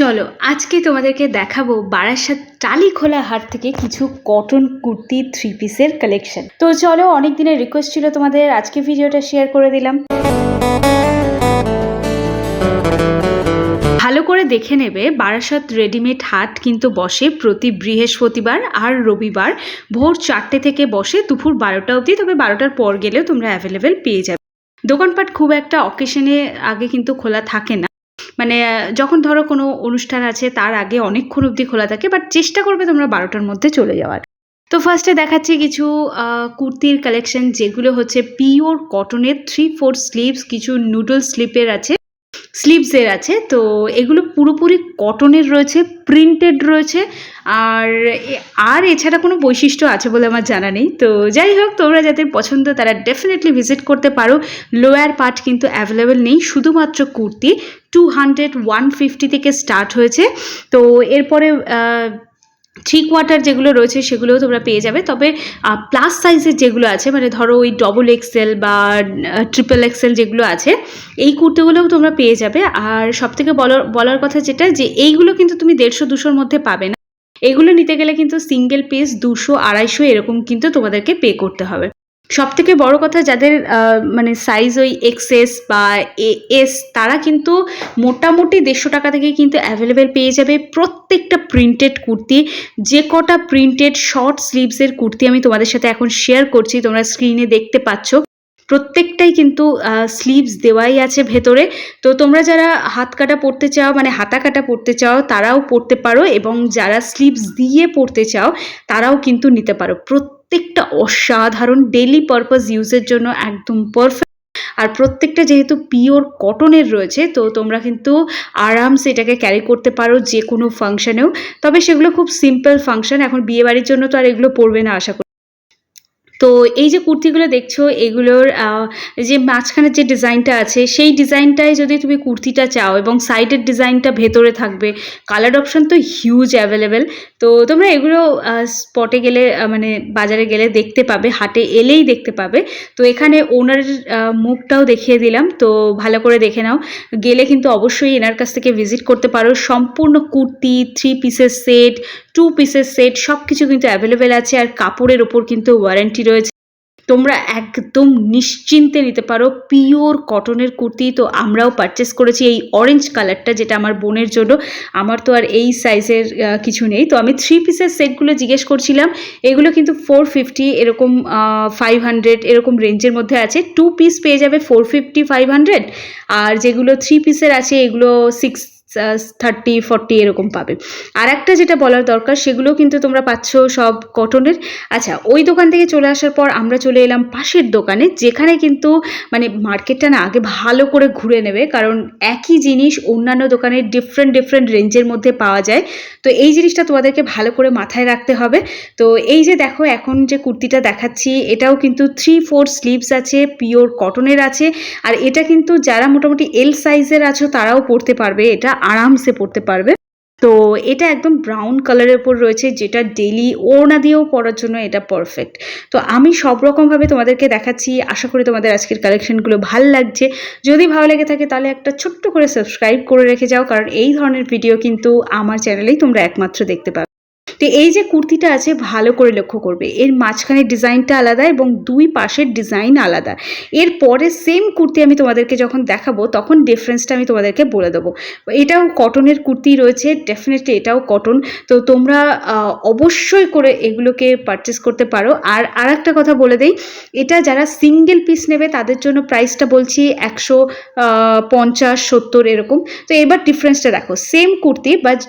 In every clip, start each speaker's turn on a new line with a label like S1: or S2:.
S1: চলো, আজকে তোমাদেরকে দেখাবো বারাসাত টালিখোলা হাট থেকে কিছু কটন কুর্তি থ্রি পিসের কালেকশন তো চলো অনেক দিনের রিকোয়েস্ট ছিল তোমাদের, আজকে ভিডিওটা শেয়ার করে দিলাম। ভালো করে দেখে নেবে, বারাসাত রেডিমেড হাট কিন্তু বসে প্রতি বৃহস্পতিবার আর রবিবার ভোর চারটে থেকে বসে দুপুর বারোটা অবধি, তবে বারোটার পর গেলেও তোমরা অ্যাভেলেবেল পেয়ে যাবে। দোকানপাট খুব একটা অকেশনে আগে কিন্তু খোলা থাকে না। মানে যখন ধরো কোনো অনুষ্ঠান আছে, তার আগে অনেকক্ষণ অবধি খোলা থাকে বাট চেষ্টা করবে তোমরা বারোটার মধ্যে চলে যাওয়ার। তো ফার্স্টে দেখাচ্ছি কিছু কুর্তির কালেকশন যেগুলো হচ্ছে পিওর কটনের থ্রি ফোর স্লিভস কিছু নুডল স্লিপের আছে। স্লিভসের আছে, তো এগুলো পুরোপুরি কটনের রয়েছে প্রিন্টেড রয়েছে, আর আর এছাড়া কোনো বৈশিষ্ট্য আছে বলে আমার জানা নেই। তো যাই হোক, তোমরা যাদের পছন্দ তারা ডেফিনেটলি ভিজিট করতে পারো। লোয়ার পার্ট কিন্তু অ্যাভেলেবেল নেই, শুধুমাত্র kurti. Two hundred one fifty থেকে স্টার্ট হয়েছে। তো এরপরে থ্রি কোয়ার্টার যেগুলো রয়েছে সেগুলোও তোমরা পেয়ে যাবে। তবে প্লাস সাইজের যেগুলো আছে মানে ধরো ওই ডবল এক্সেল বা ট্রিপল এক্সেল যেগুলো আছে, এই কুর্তিগুলোও তোমরা পেয়ে যাবে। আর সবথেকে বলার বলার কথা যেটা, যে এইগুলো কিন্তু তুমি দেড়শো, দুশোর মধ্যে পাবে না। এগুলো নিতে গেলে কিন্তু সিঙ্গেল পিস দুশো, আড়াইশো এরকম কিন্তু তোমাদেরকে পে করতে হবে। সব থেকে বড় কথা যাদের মানে সাইজ ওই এক্সএস বা এস তারা কিন্তু মোটামুটি দেড়শো টাকা থেকে কিন্তু অ্যাভেলেবেল পেয়ে যাবে প্রত্যেকটা প্রিন্টেড কুর্তি। যে কটা প্রিন্টেড শর্ট স্লিভসের কুর্তি আমি তোমাদের সাথে এখন শেয়ার করছি, তোমরা স্ক্রিনে দেখতে পাচ্ছ। প্রত্যেকটাই কিন্তু স্লিভস দেওয়াই আছে ভেতরে। তো তোমরা যারা হাত কাটা পড়তে চাও মানে হাতা কাটা পড়তে চাও, তারাও পড়তে পারো এবং যারা স্লিভস দিয়ে পড়তে চাও, তারাও কিন্তু নিতে পারো। প্রত্যেকটা অসাধারণ ডেলি পারপাস ইউজের জন্য একদম পারফেক্ট আর প্রত্যেকটা যেহেতু পিওর কটনের রয়েছে, তো তোমরা কিন্তু আরামসে এটাকে ক্যারি করতে পারো যে কোনো ফাংশনেও তবে সেগুলো খুব সিম্পল ফাংশন এখন বিয়ে বাড়ির জন্য তো আর এগুলো পড়বে না, আশা করি। তো এই যে কুর্তিগুলো দেখছ, এগুলোর যে মাঝখানের যে ডিজাইনটা আছে, সেই ডিজাইনটাই যদি তুমি কুর্তিটা চাও এবং সাইডের ডিজাইনটা ভেতরে থাকবে, কালার অপশন তো হিউজ অ্যাভেলেবেল তো তোমরা এগুলো স্পটে গেলে মানে বাজারে গেলে দেখতে পাবে, হাটে এলেই দেখতে পাবে। তো এখানে ওনারের মুখটাও দেখিয়ে দিলাম, তো ভালো করে দেখে নাও। গেলে কিন্তু অবশ্যই এনার কাছ থেকে ভিজিট করতে পারো। সম্পূর্ণ কুর্তি থ্রি পিসের সেট টু পিসের সেট সব কিছু কিন্তু অ্যাভেলেবেল আছে। আর কাপড়ের ওপর কিন্তু ওয়ারেন্টি তোমরা একদম নিশ্চিন্তে নিতে পারো, পিওর কটনের কুর্তি তো আমরাও পারচেস করেছি, এই অরেঞ্জ কালারটা যেটা আমার বোনের জন্য, আমার তো আর এই সাইজের কিছু নেই। তো আমি থ্রি পিসের সেটগুলো জিজ্ঞেস করছিলাম, এগুলো কিন্তু ফোর ফিফটি এরকম ফাইভ হান্ড্রেড এরকম রেঞ্জের মধ্যে আছে। টু পিস পেয়ে যাবে ফোর ফিফটি ফাইভ হান্ড্রেড আর যেগুলো থ্রি পিসের আছে, এগুলো সিক্স থার্টি ফর্টি এরকম পাবে। আর একটা যেটা বলার দরকার, সেগুলো কিন্তু তোমরা পাচ্ছ সব কটনের আচ্ছা ওই দোকান থেকে চলে আসার পর আমরা চলে এলাম পাশের দোকানে, যেখানে কিন্তু মানে মার্কেটটা না আগে ভালো করে ঘুরে নেবে, কারণ একই জিনিস অন্যান্য দোকানে ডিফারেন্ট ডিফারেন্ট রেঞ্জের মধ্যে পাওয়া যায়। তো এই জিনিসটা তোমাদেরকে ভালো করে মাথায় রাখতে হবে। তো এই যে দেখো, এখন যে কুর্তিটা দেখাচ্ছি, এটাও কিন্তু থ্রি ফোর স্লিভস আছে পিওর কটনের আছে। আর এটা কিন্তু যারা মোটামুটি এল সাইজের আছো, তারাও পরতে পারবে। এটা আরামসে পড়তে পারবে। তো এটা একদম ব্রাউন কালারের উপর রয়েছে, যেটা ডেলি ওড়না দিয়েও পড়ার জন্য এটা পারফেক্ট তো আমি সব রকমভাবে তোমাদেরকে দেখাচ্ছি, আশা করি তোমাদের আজকের কালেকশনগুলো ভালো লাগছে। যদি ভালো লেগে থাকে তাহলে একটা ছোট্ট করে সাবস্ক্রাইব করে রেখে যাও, কারণ এই ধরনের ভিডিও কিন্তু আমার চ্যানেলেই তোমরা একমাত্র দেখতে পাবে। তো এই যে কুর্তিটা আছে, ভালো করে লক্ষ্য করবে। এর মাঝখানের ডিজাইনটা আলাদা এবং দুই পাশের ডিজাইন আলাদা। এর পরে সেম কুর্তি আমি তোমাদেরকে যখন দেখাবো, তখন ডিফারেন্সটা আমি তোমাদেরকে বলে দেবো। এটাও কটনের কুর্তি রয়েছে ডেফিনেটলি এটাও কটন তো তোমরা অবশ্যই করে এগুলোকে পারচেস করতে পারো। আর আর একটা কথা বলে দেই, এটা যারা সিঙ্গেল পিস নেবে, তাদের জন্য প্রাইসটা বলছি একশো পঞ্চাশ, সত্তর এরকম। তো এবার ডিফারেন্সটা দেখো। সেম কুর্তি বাট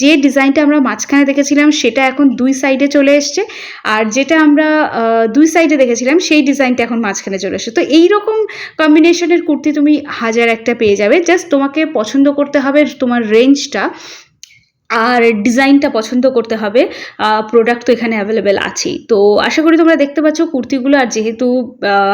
S1: যে ডিজাইনটা আমরা মাঝখানে দেখেছিলাম, সেটা এখন দুই সাইডে চলে এসছে। আর যেটা আমরা দুই সাইডে দেখেছিলাম, সেই ডিজাইনটা এখন মাঝখানে চলে এসছে। তো এই রকম কম্বিনেশনের কুর্তি তুমি হাজার একটা পেয়ে যাবে। জাস্ট তোমাকে পছন্দ করতে হবে তোমার রেঞ্জটা আর ডিজাইনটা পছন্দ করতে হবে প্রোডাক্ট তো এখানে অ্যাভেলেবেল আছেই। তো আশা করি তোমরা দেখতে পাচ্ছ কুর্তিগুলো, আর যেহেতু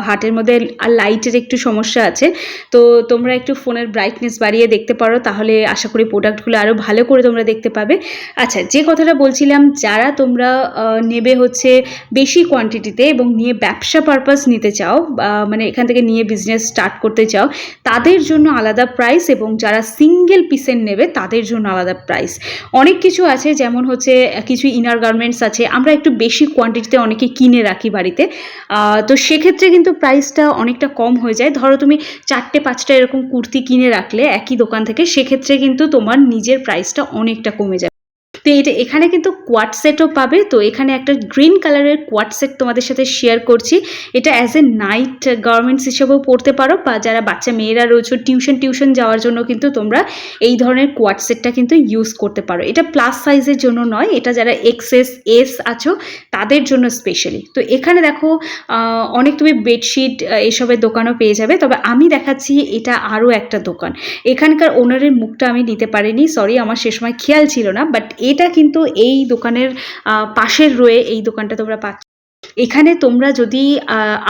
S1: হাটের মধ্যে আর লাইটের একটু সমস্যা আছে, তো তোমরা একটু ফোনের ব্রাইটনেস বাড়িয়ে দেখতে পারো, তাহলে আশা করি প্রোডাক্টগুলো আরও ভালো করে তোমরা দেখতে পাবে। আচ্ছা যে কথাটা বলছিলাম, যারা তোমরা নেবে হচ্ছে বেশি কোয়ান্টিটিতে এবং নিয়ে ব্যবসা পারপাস নিতে চাও মানে এখান থেকে নিয়ে বিজনেস স্টার্ট করতে চাও, তাদের জন্য আলাদা প্রাইস এবং যারা সিঙ্গেল পিসের নেবে, তাদের জন্য আলাদা প্রাইস অনেক কিছু আছে, যেমন হচ্ছে, কিছু ইনার গার্মেন্টস আছে, আমরা একটু বেশি কোয়ান্টিটিতে অনেকে কিনে রাখি বাড়িতে। তো সেক্ষেত্রে কিন্তু প্রাইসটা অনেকটা কম হয়ে যায়। ধরো তুমি চারটে, পাঁচটা এরকম কুর্তি কিনে রাখলে একই দোকান থেকে, সেক্ষেত্রে কিন্তু তোমার নিজের প্রাইসটা অনেকটা কমে যাবে। তো এটা এখানে কিন্তু কোয়াট সেটও পাবে। তো এখানে একটা গ্রিন কালারের কোয়াট সেট তোমাদের সাথে শেয়ার করছি। এটা অ্যাজ এ নাইট গার্মেন্টস হিসেবেও পড়তে পারো বা যারা বাচ্চা মেয়েরা রয়েছে টিউশন টিউশন যাওয়ার জন্য কিন্তু তোমরা এই ধরনের কোয়াট সেটটা কিন্তু ইউজ করতে পারো। এটা প্লাস সাইজের জন্য নয়, এটা যারা এক্সএস এস আছো, তাদের জন্য স্পেশালি তো এখানে দেখো অনেক তুমি বেডশিট এসবের দোকানও পেয়ে যাবে। তবে আমি দেখাচ্ছি এটা আরও একটা দোকান। এখানকার ওনারের মুখটা আমি নিতে পারিনি সরি আমার সে সময় খেয়াল ছিল না বাট এটা কিন্তু এই দোকানের পাশের রয়ে এই দোকানটা তোমরা পাচ্ছ। এখানে তোমরা যদি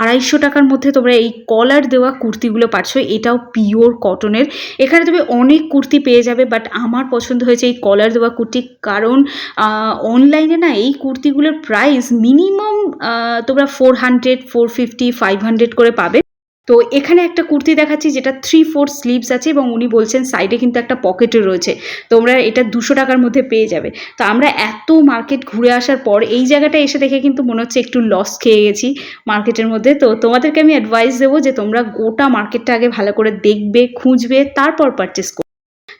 S1: আড়াইশো টাকার মধ্যে তোমরা এই কলার দেওয়া কুর্তিগুলো পাচ্ছ এটাও পিওর কটনের। এখানে তুমি অনেক কুর্তি পেয়ে যাবে, বাট আমার পছন্দ হয়েছে এই কলার দেওয়া কুর্তি। কারণ অনলাইনে না এই কুর্তিগুলোর প্রাইস মিনিমাম তোমরা four hundred four fifty five hundred করে পাবে। তো এখানে একটা কুর্তি দেখাচ্ছি যেটা থ্রি ফোর স্লিভস আছে এবং উনি বলছেন সাইডে কিন্তু একটা পকেটও রয়েছে। তোমরা এটা দুশো টাকার মধ্যে পেয়ে যাবে। তো আমরা এত মার্কেট ঘুরে আসার পর এই জায়গাটা এসে দেখে কিন্তু মনে হচ্ছে একটু লস খেয়ে গেছি মার্কেটের মধ্যে। তো তোমাদেরকে আমি অ্যাডভাইস দেবো যে তোমরা গোটা মার্কেটটা আগে ভালো করে দেখবে, খুঁজবে, তারপর পারচেস করবে।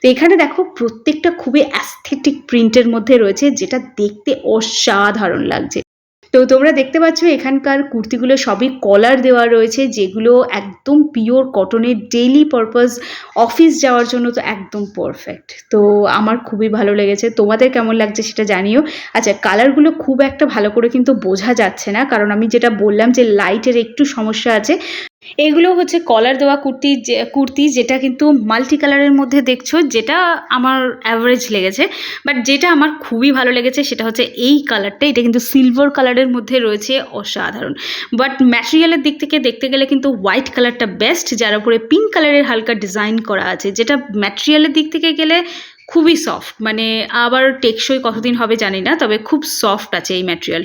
S1: তো এখানে দেখো প্রত্যেকটা খুবই অ্যাস্থেটিক প্রিন্টের মধ্যে রয়েছে যেটা দেখতে অসাধারণ লাগছে। তো তোমরা দেখতে পাচ্ছ এখানকার কুর্তিগুলো সবই কলার দেওয়া রয়েছে, যেগুলো একদম পিওর কটনের ডেইলি পারপাস অফিস যাওয়ার জন্য তো একদম পারফেক্ট তো আমার খুবই ভালো লেগেছে। তোমাদের কেমন লাগছে সেটা জানিও। আচ্ছা কালারগুলো খুব একটা ভালো করে কিন্তু বোঝা যাচ্ছে না, কারণ আমি যেটা বললাম যে লাইটের একটু সমস্যা আছে। এগুলো হচ্ছে কলার দেওয়া কুর্তি যে, কুর্তি যেটা কিন্তু মাল্টি কালারের মধ্যে দেখছ, যেটা আমার অ্যাভারেজ লেগেছে বাট যেটা আমার খুবই ভালো লেগেছে সেটা হচ্ছে এই কালারটা এটা কিন্তু সিলভার কালারের মধ্যে রয়েছে, অসাধারণ। বাট ম্যাটেরিয়ালের দিক থেকে দেখতে গেলে কিন্তু হোয়াইট কালারটা বেস্ট যার উপরে পিঙ্ক কালারের হালকা ডিজাইন করা আছে, যেটা ম্যাটেরিয়ালের দিক থেকে গেলে খুবই সফট মানে আবার টেকসই কতদিন হবে জানি না, তবে খুব সফট আছে এই ম্যাটেরিয়াল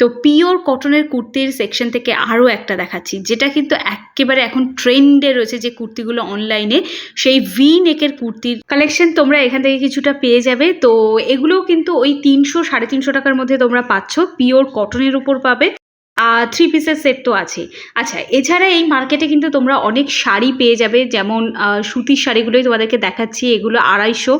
S1: তো পিওর কটনের কুর্তির সেকশন থেকে আরও একটা দেখাচ্ছি, যেটা কিন্তু একেবারে এখন ট্রেন্ডে রয়েছে যে কুর্তিগুলো অনলাইনে সেই ভি নেকের কুর্তির কালেকশন তোমরা এখান থেকে কিছুটা পেয়ে যাবে। তো এগুলোও কিন্তু ওই তিনশো, সাড়ে তিনশো টাকার মধ্যে তোমরা পাচ্ছ, পিওর কটনের উপর পাবে। থ্রি পিসের সেট তো আছে। আচ্ছা এছাড়া এই মার্কেটে কিন্তু তোমরা অনেক শাড়ি পেয়ে যাবে, যেমন সুতির শাড়িগুলোই তোমাদেরকে দেখাচ্ছি, এগুলো আড়াইশো,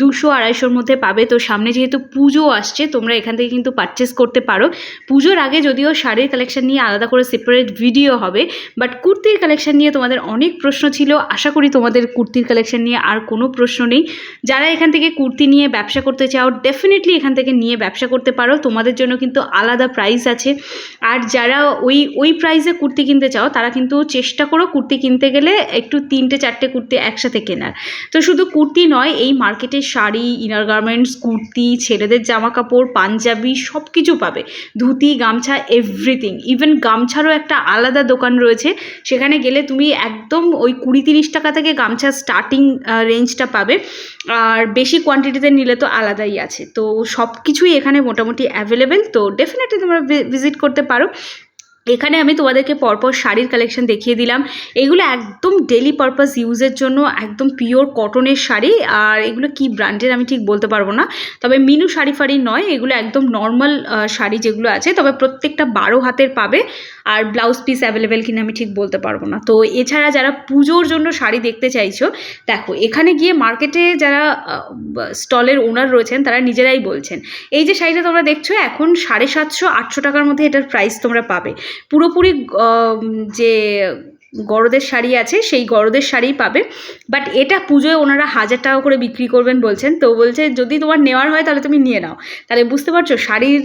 S1: দুশো, আড়াইশোর মধ্যে পাবে। তো সামনে যেহেতু পুজো আসছে, তোমরা এখান থেকে কিন্তু পারচেস করতে পারো। পুজোর আগে যদিও শাড়ির কালেকশন নিয়ে আলাদা করে সেপারেট ভিডিও হবে বাট কুর্তির কালেকশন নিয়ে তোমাদের অনেক প্রশ্ন ছিল। আশা করি তোমাদের কুর্তির কালেকশন নিয়ে আর কোনো প্রশ্ন নেই। যারা এখান থেকে কুর্তি নিয়ে ব্যবসা করতে চাও ডেফিনেটলি এখান থেকে নিয়ে ব্যবসা করতে পারো। তোমাদের জন্য কিন্তু আলাদা প্রাইস আছে। আর যারা ওই ওই প্রাইসে কুর্তি কিনতে চাও, তারা কিন্তু চেষ্টা করো কুর্তি কিনতে গেলে একটু তিনটে, চারটে কুর্তি একসাথে কেনার। তো শুধু কুর্তি নয়, এই মার্কেটে শাড়ি ইনার গার্মেন্টস কুর্তি, ছেলেদের জামা কাপড় পাঞ্জাবি সব কিছু পাবে। ধুতি, গামছা এভরিথিং ইভেন গামছারও একটা আলাদা দোকান রয়েছে, সেখানে গেলে তুমি একদম ওই কুড়ি, তিরিশ টাকা থেকে গামছা স্টার্টিং রেঞ্জটা পাবে। আর বেশি কোয়ান্টিটিতে নিলে তো আলাদাই আছে। তো সব কিছুই এখানে মোটামুটি অ্যাভেলেবেল তো ডেফিনেটলি তোমরা ভিজিট করতে পারো। এখানে আমি তোমাদেরকে পরপর শাড়ির কালেকশন দেখিয়ে দিলাম। এগুলো একদম ডেলি পারপাস ইউজের জন্য একদম পিওর কটনের শাড়ি। আর এগুলো কি ব্র্যান্ডের আমি ঠিক বলতে পারব না। তবে মিনু শাড়ি ফাড়ি নয়, এগুলো একদম নর্মাল শাড়ি যেগুলো আছে, তবে প্রত্যেকটা বারো হাতের পাবে। আর ব্লাউজ পিস অ্যাভেলেবেল কিনা আমি ঠিক বলতে পারব না। তো এছাড়া যারা পুজোর জন্য শাড়ি দেখতে চাইছো, দেখো, এখানে গিয়ে মার্কেটে যারা স্টলের ওনার রয়েছেন, তারা নিজেরাই বলছেন, এই যে শাড়িটা তোমরা দেখছ, এখন সাড়ে সাতশো আটশো টাকার মধ্যে এটার প্রাইস তোমরা পাবে। পুরোপুরি যে গরদের শাড়ি আছে, সেই গরদের শাড়ি পাবে। বাট এটা পুজোয় ওনারা হাজার টাকা করে বিক্রি করবেন বলছেন। তো বলছে, যদি তোমার নেওয়ার হয় তাহলে তুমি নিয়ে নাও। তাহলে বুঝতে পারছ, শাড়ির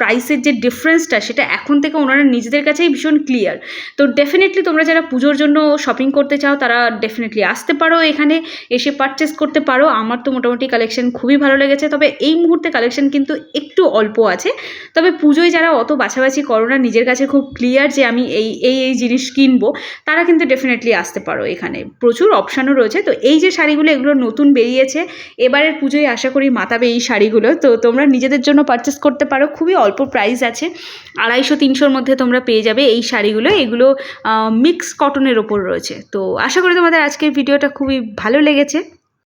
S1: প্রাইসের যে ডিফারেন্সটা সেটা এখন থেকে ওনারা নিজেদের কাছেই ভীষণ ক্লিয়ার তো ডেফিনেটলি তোমরা যারা পুজোর জন্য শপিং করতে চাও, তারা ডেফিনেটলি আসতে পারো এখানে, এসে পারচেস করতে পারো। আমার তো মোটামুটি কালেকশন খুবই ভালো লেগেছে, তবে এই মুহূর্তে কালেকশন কিন্তু একটু অল্প আছে। তবে পুজোয় যারা অত বাছাবাছি করো না, নিজের কাছে খুব ক্লিয়ার যে আমি এই এই এই জিনিস কিনবো। তারা কিন্তু ডেফিনেটলি আসতে পারো এখানে। প্রচুর অপশানও রয়েছে। তো এই যে শাড়িগুলো, এগুলো নতুন বেরিয়েছে, এবারের পুজোয় আশা করি মাতাবে এই শাড়িগুলো। তো তোমরা নিজেদের জন্য পারচেস করতে পারো। খুবই অল্প প্রাইস আছে। আড়াইশো, তিনশোর মধ্যে তোমরা পেয়ে যাবে এই শাড়িগুলো। এগুলো মিক্স কটনের ওপর রয়েছে। তো আশা করি তোমাদের আজকের ভিডিওটা খুবই ভালো লেগেছে।